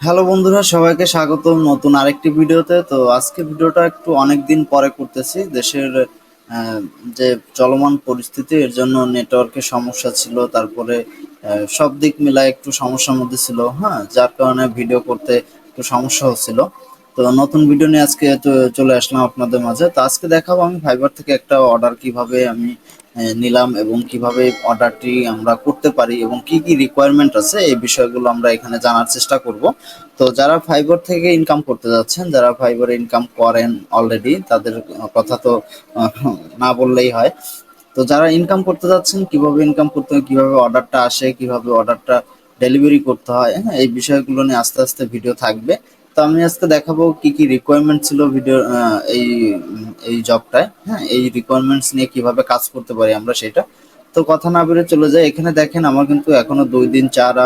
Hello বন্ধুরা, সবাইকে স্বাগত নতুন আরেকটি ভিডিওতে। তো আজকে ভিডিওটা একটু অনেক দিন পরে করতেছি। দেশের যে চলমান পরিস্থিতি, এর জন্য নেটওয়ার্কের সমস্যা ছিল, তারপরে সব দিক মিলায় একটু সমস্যার মধ্যে ছিল হ্যাঁ? যার কারণে ভিডিও করতে একটু সমস্যা হচ্ছিল। তো নতুন ভিডিও নিয়ে আজকে চলে আসলাম আপনাদের মাঝে। তো আজকে দেখাবো আমি ফাইবার থেকে একটা অর্ডার কীভাবে আমি নিলাম এবং কীভাবে অর্ডারটি আমরা করতে পারি এবং কি কি রিকোয়ারমেন্ট আছে এই বিষয়গুলো আমরা এখানে জানার চেষ্টা করব। তো যারা ফাইবার থেকে ইনকাম করতে যাচ্ছেন, যারা ফাইবারে ইনকাম করেন অলরেডি তাদের কথা তো না বললেই হয়। তো যারা ইনকাম করতে যাচ্ছেন, কীভাবে ইনকাম করতে হয়, কীভাবে অর্ডারটা আসে, কীভাবে অর্ডারটা ডেলিভারি করতে হয় হ্যাঁ এই বিষয়গুলো নিয়ে আস্তে আস্তে ভিডিও থাকবে। তো আমি আজকে দেখাবো কি কি রিকোয়ারমেন্ট ছিল ভিডিও এই এই জবটায় হ্যাঁ এই রিকোয়ারমেন্টস নিয়ে কীভাবে কাজ করতে পারি আমরা সেটা। তো কথা না বেরো চলে যায়। এখানে দেখেন, আমার কিন্তু এখনও দুই দিন চার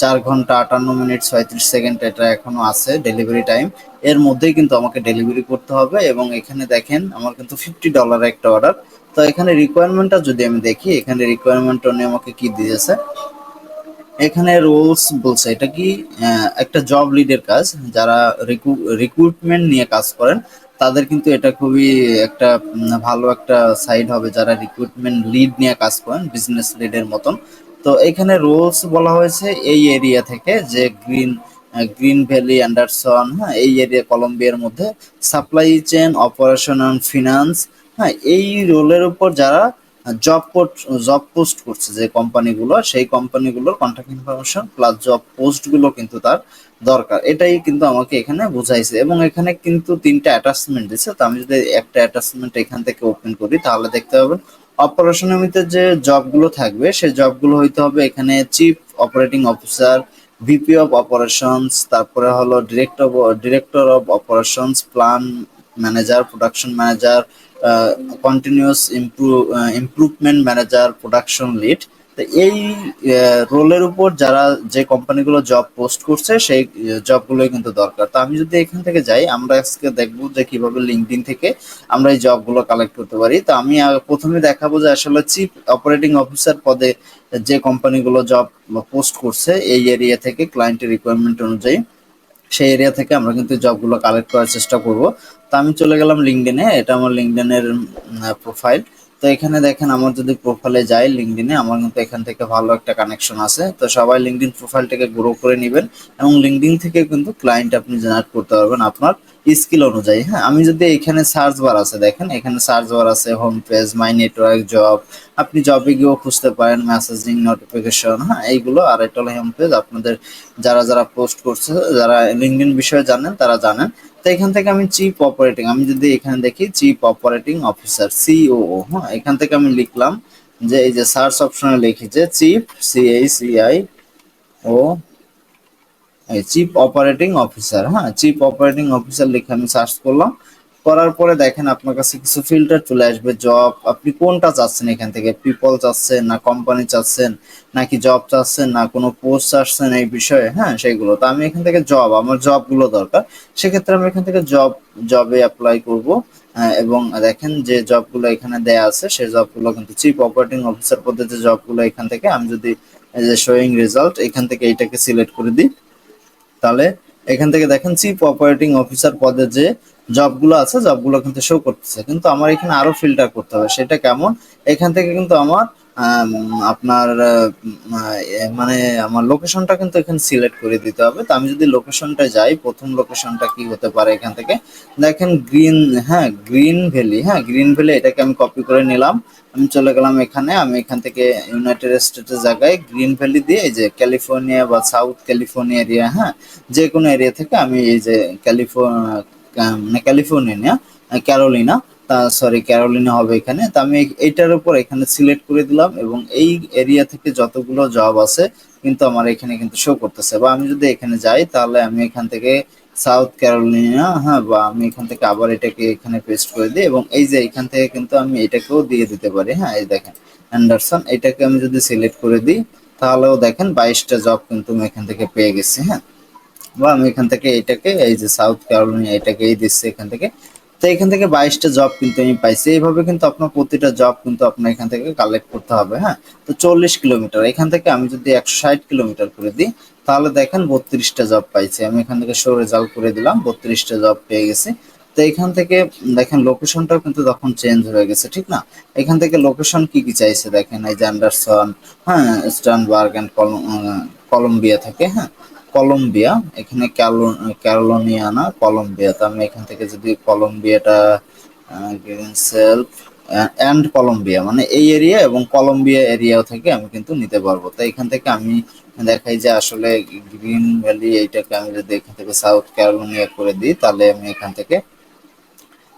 চার ঘণ্টা আটান্ন মিনিট ছয়ত্রিশ সেকেন্ড এটা এখনও আছে ডেলিভারি টাইম এর মধ্যেই কিন্তু আমাকে ডেলিভারি করতে হবে এবং এখানে দেখেন, আমার কিন্তু ফিফটি ডলার একটা অর্ডার তো এখানে রিকোয়ারমেন্টটা যদি আমি দেখি, এখানে রিকোয়ারমেন্ট উনি আমাকে কি দিয়েছে? এখানে রোলস বলছে, এটা কি একটা জব লিডের কাজ, যারা রিক্রুটমেন্ট নিয়ে কাজ করেন, তাদের কিন্তু এটা খুবই একটা ভালো একটা সাইড হবে যারা রিক্রুটমেন্ট লিড নিয়ে কাজ করেন বিজনেস লিডের মতন। তো এখানে রোলস বলা হয়েছে এই এরিয়া থেকে যে গ্রিন গ্রিন ভ্যালি, অ্যান্ডারসন হ্যাঁ এই এরিয়া কলম্বিয়ার মধ্যে supply chain operation and finance হ্যাঁ এই রোলের উপর যারা জব পোস্ট জব পোস্ট করছে যে কোম্পানিগুলো সেই কোম্পানিগুলোর কন্ট্যাক্ট ইনফরমেশন প্লাস জব পোস্টগুলো কিন্তু তার দরকার। এটাই কিন্তু আমাকে এখানে বুঝাইছে এবং এখানে কিন্তু তিনটা অ্যাটাচমেন্ট দিছে। তো আমি যদি একটা অ্যাটাচমেন্ট এখান থেকে ওপেন করি, তাহলে দেখতে পাবেন অপারেশনের ভিতরে যে জবগুলো থাকবে সেই জবগুলো হইতে হবে এখানে chief operating officer VP of operations তারপরে হলো director director of operations plan manager production manager continuous improvement manager production lead তো এই রোলের উপর যারা যে কোম্পানিগুলো জব পোস্ট করছে, সেই জবগুলোই কিন্তু দরকার। তো আমি যদি এখান থেকে যাই, আমরা আজকে দেখব যে কীভাবে লিঙ্কডিন থেকে আমরা এই জবগুলো কালেক্ট করতে পারি। তো আমি প্রথমে দেখাবো যে আসলে চিফ অপারেটিং অফিসার পদে যে কোম্পানিগুলো জব পোস্ট করছে, এই এরিয়া থেকে ক্লায়েন্টের রিকোয়ারমেন্ট অনুযায়ী, সেই এরিয়া থেকে আমরা কিন্তু জবগুলো কালেক্ট করার চেষ্টা করব। তো আমি চলে গেলাম লিঙ্কডিনে এটা আমার লিঙ্কডিনের প্রোফাইল তো এখানে দেখেন আমার যদি প্রোফাইলে যাই লিঙ্কডিনে আমার কিন্তু এখান থেকে ভালো একটা কানেকশন আছে। তো সবাই লিঙ্কডিন প্রোফাইলটাকে গ্রো করে নেবেন এবং লিঙ্কডিন থেকে কিন্তু ক্লায়েন্ট আপনি জেনারেট করতে পারবেন আপনার স্কিল অনুযায়ী হ্যাঁ? আমি যদি এখানে সার্চ বার আছে, দেখেন, এখানে সার্চ বার আছে home page my network job আপনি জবে গিয়েও খুঁজতে পারেন মেসেজিং নোটিফিকেশন হ্যাঁ? এইগুলো আর এটা হলো হোম পেজ আপনাদের যারা যারা পোস্ট করছে, যারা লিঙ্কডিন বিষয়ে জানেন, তারা জানেন। তো এখান থেকে আমি চিফ অপারেটিং আমি যদি এখানে দেখি চিফ অপারেটিং অফিসার সিও হ্যাঁ এখান থেকে আমি লিখলাম যে এই যে সার্চ অপশনে লিখি যে chief CI O chief operating officer হ্যাঁ চিফ অপারেটিং অফিসার লিখে আমি সার্চ করলাম। করার পরে দেখেন আপনার কাছে কিছু ফিল্টার চলে আসবে জব আপনি কোনটা চাচ্ছেন এখান থেকে? পিপল চাচ্ছেন না কোম্পানি চাচ্ছেন? নাকি জব চাচ্ছেন না? কোনো পোস্ট চাচ্ছেন এই বিষয়ে? হ্যাঁ সেগুলো তো আমি এখান থেকে জব আমার জবগুলো দরকার। সেক্ষেত্রে আমি এখান থেকে জব জবে অ্যাপ্লাই করব। এবং দেখেন যে জবগুলো এখানে দেয়া আছে, সেই জবগুলো কিন্তু চিফ অপারেটিং অফিসার পদে যে জবগুলো এখান থেকে আমি যদি যে শোয়িং রেজাল্ট এখান থেকে এইটাকে সিলেক্ট করে দিই। তাহলে এখান থেকে দেখেন চিফ অপারেটিং অফিসার পদে যে জবগুলো আছে জবগুলো কিন্তু শো করতেছে। কিন্তু আমার এখানে আরও ফিল্টার করতে হবে, সেটা কেমন? এখান থেকে কিন্তু আমার আপনার মানে আমার লোকেশনটা কিন্তু এখানে সিলেক্ট করে দিতে হবে। তো আমি যদি লোকেশনটা যাই, প্রথম লোকেশনটা কি হতে পারে এখান থেকে? দেখেন গ্রিন হ্যাঁ গ্রিন ভ্যালি হ্যাঁ গ্রিন ভ্যালি এটাকে আমি কপি করে নিলাম। আমি চলে গেলাম এখানে, আমি এখান থেকে ইউনাইটেড স্টেটের জায়গায় গ্রিন ভ্যালি দিয়ে এই যে ক্যালিফোর্নিয়া বা সাউথ ক্যালিফোর্নিয়া এরিয়া হ্যাঁ যে কোনো এরিয়া থেকে আমি এই যে ক্যালিফোর্নিয়া মানে ক্যালিফোর্নিয়া ক্যারোলিনা তা সরি ক্যারোলিনা হবে এখানে। তো, আমি এইটার উপর এখানে সিলেক্ট করে দিলাম এবং এই এরিয়া থেকে যতগুলো জব আছে কিন্তু আমার এখানে কিন্তু শো করতেছে। বা আমি যদি এখানে যাই, তাহলে আমি এখান থেকে সাউথ ক্যারোলিনা হ্যাঁ বা আমি এখান থেকে আবার এটাকে এখানে পেস্ট করে দিই এবং এই যে এখান থেকে কিন্তু আমি এটাকেও দিয়ে দিতে পারি। হ্যাঁ এই দেখেন অ্যান্ডারসন এটাকে আমি যদি সিলেক্ট করে দিই, তাহলেও দেখেন বাইশটা জব কিন্তু আমি এখান থেকে পেয়ে গেছি। হ্যাঁ বা আমি এখান থেকে এটাকে, এই যে সাউথ ক্যারোলিনা এটাকেই দিচ্ছি এখান থেকে, তো এখান থেকে বাইশটা জব কিন্তু আমি পাইছি। এইভাবে কিন্তু আপনার প্রতিটা জব কিন্তু আপনার এখান থেকে কালেক্ট করতে হবে হ্যাঁ? তো চল্লিশ কিলোমিটার এখান থেকে আমি যদি একশো ষাট কিলোমিটার করে দিই, তাহলে দেখেন বত্রিশটা জব পাইছি। আমি এখান থেকে শো রেজাল্ট করে দিলাম, বত্রিশটা জব পেয়ে গেছি। তো এখান থেকে দেখেন লোকেশনটাও কিন্তু তখন চেঞ্জ হয়ে গেছে, ঠিক না? এখান থেকে লোকেশন কি কি চাইছে দেখেন? এই যে অ্যান্ডারসন হ্যাঁ স্টানবার্গ অ্যান্ড কলম্বিয়া থেকে হ্যাঁ? কলম্বিয়া, এখানে ক্যারোলোনিয়ানা কলম্বিয়া। তো আমি এখান থেকে যদি কলম্বিয়াটা সেলফ অ্যান্ড কলম্বিয়া মানে এই এরিয়া এবং কলম্বিয়া এরিয়াও থেকে আমি কিন্তু নিতে পারব। তো এখান থেকে আমি দেখাই যে আসলে গ্রিন ভ্যালি এইটাকে আমি যদি এখান থেকে সাউথ ক্যারোলিনিয়া করে দিই, তাহলে আমি এখান থেকে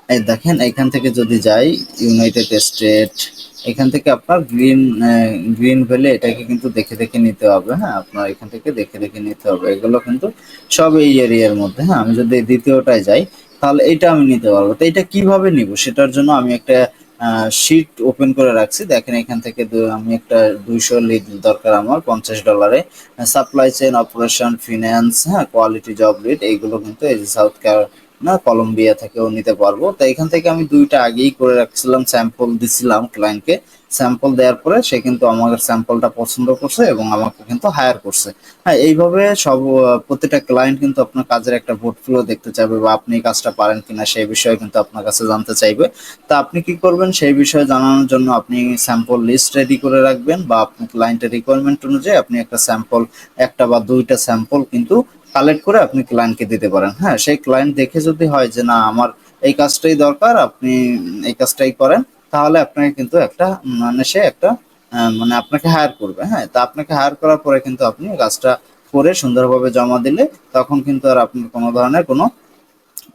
এই দেখেন, এখান থেকে যদি যাই ইউনাইটেড স্টেট এখান থেকে আপনার গ্রিন গ্রিন ভ্যালি এটাকে কিন্তু দেখে দেখে নিতে হবে হ্যাঁ? আপনার এখান থেকে দেখে দেখে নিতে হবে। এগুলো কিন্তু সব এই এরিয়ার মধ্যে হ্যাঁ? আমি যদি দ্বিতীয়টায় যাই, তাহলে এটা আমি নিতে পারব। তো এটা কীভাবে নিব? সেটার জন্য আমি একটা শিট ওপেন করে রাখছি। দেখেন, এখান থেকে আমি একটা দুইশো লিড দরকার আমার, পঞ্চাশ ডলারে সাপ্লাই চেন অপারেশন ফিন্যান্স হ্যাঁ? কোয়ালিটি জব লিড এইগুলো কিন্তু এই যে সাউথ না, কলম্বিয়া থেকেও নিতে পারব। তো এখান থেকে আমি দুইটা আগেই করে রাখছিলাম স্যাম্পল দিছিলাম ক্লায়েন্টকে স্যাম্পল দেওয়ার পরে সে কিন্তু আমাদের স্যাম্পলটা পছন্দ করছে এবং আমাকে কিন্তু হায়ার করছে। হ্যাঁ এইভাবে সব প্রতিটা ক্লায়েন্ট কিন্তু আপনার কাজের একটা পোর্টফোলিও দেখতে চাইবে বা আপনি কাজটা পারেন কিনা সেই বিষয়ে কিন্তু আপনার কাছে জানতে চাইবে। তা আপনি কি করবেন? সেই বিষয়ে জানানোর জন্য আপনি স্যাম্পল লিস্ট রেডি করে রাখবেন বা আপনি ক্লায়েন্টের রিকোয়ারমেন্ট অনুযায়ী আপনি একটা স্যাম্পল একটা বা দুইটা স্যাম্পল কিন্তু কালেক্ট করে আপনি ক্লায়েন্টকে দিতে পারেন। হ্যাঁ সেই ক্লায়েন্ট দেখে যদি হয় যে, না, আমার এই কাজটাই দরকার, আপনি এই কাজটাই করেন, তাহলে আপনাকে কিন্তু একটা মানে সে একটা মানে আপনাকে হায়ার করবে। হ্যাঁ তা আপনাকে হায়ার করার পরে কিন্তু আপনি কাজটা করে সুন্দরভাবে জমা দিলে তখন কিন্তু আর আপনার কোনো ধরনের কোনো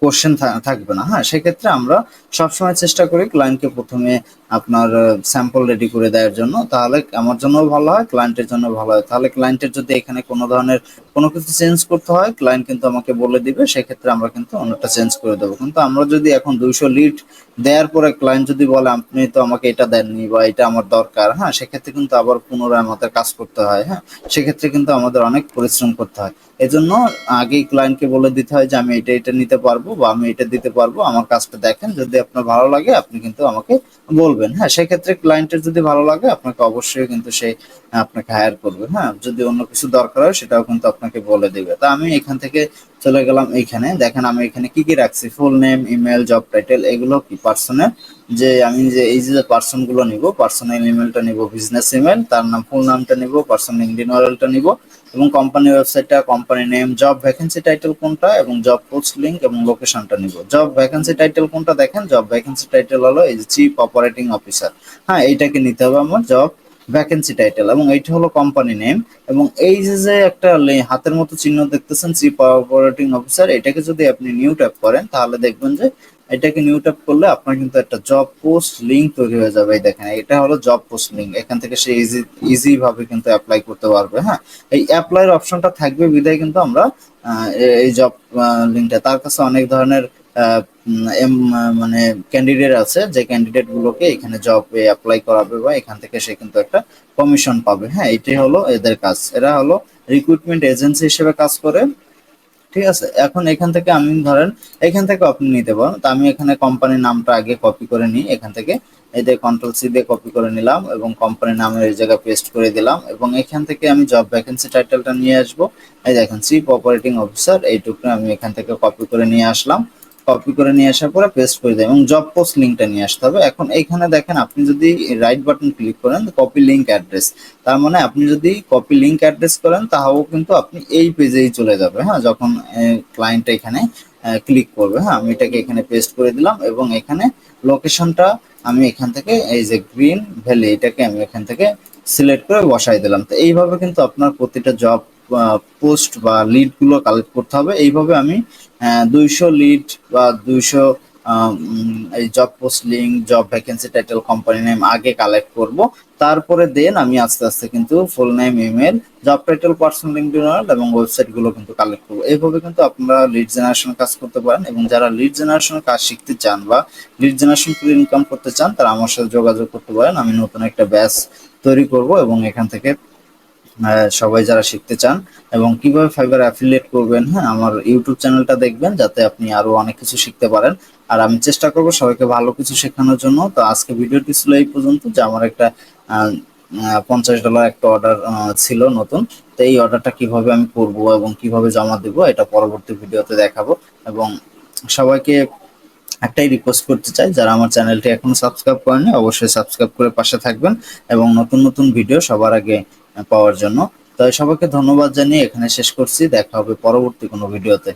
কোশ্চেন থাকবে না। হ্যাঁ সেক্ষেত্রে আমরা সবসময় চেষ্টা করি ক্লায়েন্টকে প্রথমে আপনার স্যাম্পল রেডি করে দেওয়ার জন্য। তাহলে আমার জন্য ভালো হয় ক্লায়েন্টের জন্য ভালো হয়। তাহলে ক্লায়েন্টের যদি এখানে কোনো ধরনের কোনো কিছু চেঞ্জ করতে হয় ক্লায়েন্ট কিন্তু আমাকে বলে দিবে। সেক্ষেত্রে আমরা কিন্তু অনেকটা চেঞ্জ করে দেবো। কিন্তু আমরা যদি এখন দুইশো লিড দেওয়ার পরে ক্লায়েন্ট যদি বলে, আপনি তো আমাকে এটা দেননি বা এটা আমার দরকার। হ্যাঁ সেক্ষেত্রে কিন্তু আবার পুনরায় আমাদের কাজ করতে হয় হ্যাঁ। সেক্ষেত্রে কিন্তু আমাদের অনেক পরিশ্রম করতে হয়। এজন্য আগেই ক্লায়েন্টকে বলে দিতে হয় যে, আমি এটা এটা নিতে পারব বা আমি এটা দিতে পারব। আমার কাজটা দেখেন, যদি আপনার ভালো লাগে, আপনি কিন্তু আমাকে বলবেন। হ্যাঁ সেক্ষেত্রে ক্লায়েন্টের যদি ভালো লাগে, আপনাকে অবশ্যই কিন্তু সে আপনাকে হায়ার করবে হ্যাঁ। যদি অন্য কিছু দরকার হয়, সেটাও কিন্তু আপনাকে বলে দিবে। তা আমি এখান থেকে চলে গেলাম এইখানে। দেখেন আমি এখানে কি কি রাখছি? Full name email job title এগুলো কি পার্সনের যে আমি যে এই যে পার্সনগুলো নিব পার্সোনাল ইমেলটা নিব বিজনেস ইমেল তার নাম ফুল নামটা নিব পার্সোনাল ইন্ডিয়ান ওয়ারেলটা নিব এবং কোম্পানি ওয়েবসাইটটা company name job vacancy title কোনটা এবং জব পোস্ট লিঙ্ক এবং লোকেশনটা নিব। জব ভ্যাকেন্সি টাইটেল কোনটা দেখেন? জব ভ্যাকেন্সি টাইটেল হলো এই চিফ অপারেটিং অফিসার হ্যাঁ এইটাকে নিতে হবে আমার জব ভ্যাকেন্সি টাইটেল এবং এইটা হলো কোম্পানি নেম এবং এই যে যে একটা হাতের মতো চিহ্ন দেখতেছেন চিফ অপারেটিং অফিসার এটাকে যদি আপনি নিউ ট্যাপ করেন, তাহলে দেখবেন যে, এটাকে নিউ ট্যাপ করলে আপনার কিন্তু একটা জব পোস্ট লিঙ্ক তৈরি হয়ে যাবে। এই দেখেন, এটা হলো জব পোস্ট লিঙ্ক এখান থেকে সে ইজি ইজি ভাবে কিন্তু অ্যাপ্লাই করতে পারবে হ্যাঁ? এই অ্যাপ্লাইয়ের অপশনটা থাকবে বিদায় কিন্তু আমরা এই জব লিঙ্কটা তার কাছে অনেক ধরনের মানে ক্যান্ডিডেট আছে, যে ক্যান্ডিডেট গুলোকে এখানে জব অ্যাপ্লাই করাবে বা এখান থেকে সে কিন্তু একটা কমিশন পাবে। হ্যাঁ এটাই হলো এদের কাজ। এরা হলো রিক্রুটমেন্ট এজেন্সি হিসেবে কাজ করে। ঠিক আছে? এখন এখান থেকে আমি ধরেন, এখান থেকে আপনি নিতে পারেন। তো আমি এখানে কোম্পানির নামটা আগে কপি করে নিই। এখান থেকে যে কন্ট্রোল সি দিয়ে কপি করে নিলাম এবং কোম্পানির নামের এই জায়গায় পেস্ট করে দিলাম এবং এখান থেকে আমি জব ভ্যাকেন্সি টাইটেলটা নিয়ে আসব। এই দেখেন চিফ অপারেটিং অফিসার এইটুকু আমি এখান থেকে কপি করে নিয়ে আসলাম। কপি করে নিয়ে আসার পরে পেস্ট করে দেয় এবং জব পোস্ট লিঙ্কটা নিয়ে আসতে হবে। এখন এইখানে দেখেন আপনি যদি রাইট বাটন ক্লিক করেন কপি লিঙ্ক অ্যাড্রেস তার মানে আপনি যদি কপি লিঙ্ক অ্যাড্রেস করেন তাহলেও কিন্তু আপনি এই পেজেই চলে যাবে হ্যাঁ? যখন ক্লায়েন্ট এখানে ক্লিক করবে হ্যাঁ? আমি এটাকে এখানে পেস্ট করে দিলাম এবং এখানে লোকেশনটা আমি এখান থেকে, এই যে গ্রিন ভ্যালি এটাকে আমি এখান থেকে সিলেক্ট করে বসাই দিলাম। তো এইভাবে কিন্তু আপনার প্রতিটা জব পোস্ট বা লিডগুলো কালেক্ট করতে হবে। এইভাবে আমি দুইশো লিড বা দুইশো এই job post job vacancy title company name আগে কালেক্ট করব। তারপরে দেন আমি আস্তে আস্তে কিন্তু full name email job title personal link এবং ওয়েবসাইটগুলো কিন্তু কালেক্ট করব। এইভাবে কিন্তু আপনারা লিড জেনারেশন কাজ করতে পারেন এবং যারা লিড জেনারেশনের কাজ শিখতে চান বা লিড জেনারেশন করে ইনকাম করতে চান, তারা আমার সাথে যোগাযোগ করতে পারেন। আমি নতুন একটা ব্যাচ তৈরি করব এবং এখান থেকে সবাই যারা শিখতে চান এবং কীভাবে ফাইবার অ্যাফিলিয়েট করবেন হ্যাঁ আমার ইউটিউব চ্যানেলটা দেখবেন যাতে আপনি আরও অনেক কিছু শিখতে পারেন। আর আমি চেষ্টা করব সবাইকে ভালো কিছু শেখানোর জন্য। তো আজকে ভিডিওটি ছিল এই পর্যন্ত যে আমার একটা পঞ্চাশ ডলার একটা অর্ডার ছিল নতুন। তো এই অর্ডারটা কীভাবে আমি করব এবং কীভাবে জমা দেব এটা পরবর্তী ভিডিওতে দেখাবো। এবং সবাইকে একটাই রিকোয়েস্ট করতে চাই, যারা আমার চ্যানেলটি এখনও সাবস্ক্রাইব করেনি অবশ্যই সাবস্ক্রাইব করে পাশে থাকবেন। এবং নতুন নতুন ভিডিও সবার আগে পাওয়ার জন্য। তাই সবাইকে ধন্যবাদ জানিয়ে এখানে শেষ করছি। দেখা হবে পরবর্তী কোনো ভিডিওতে।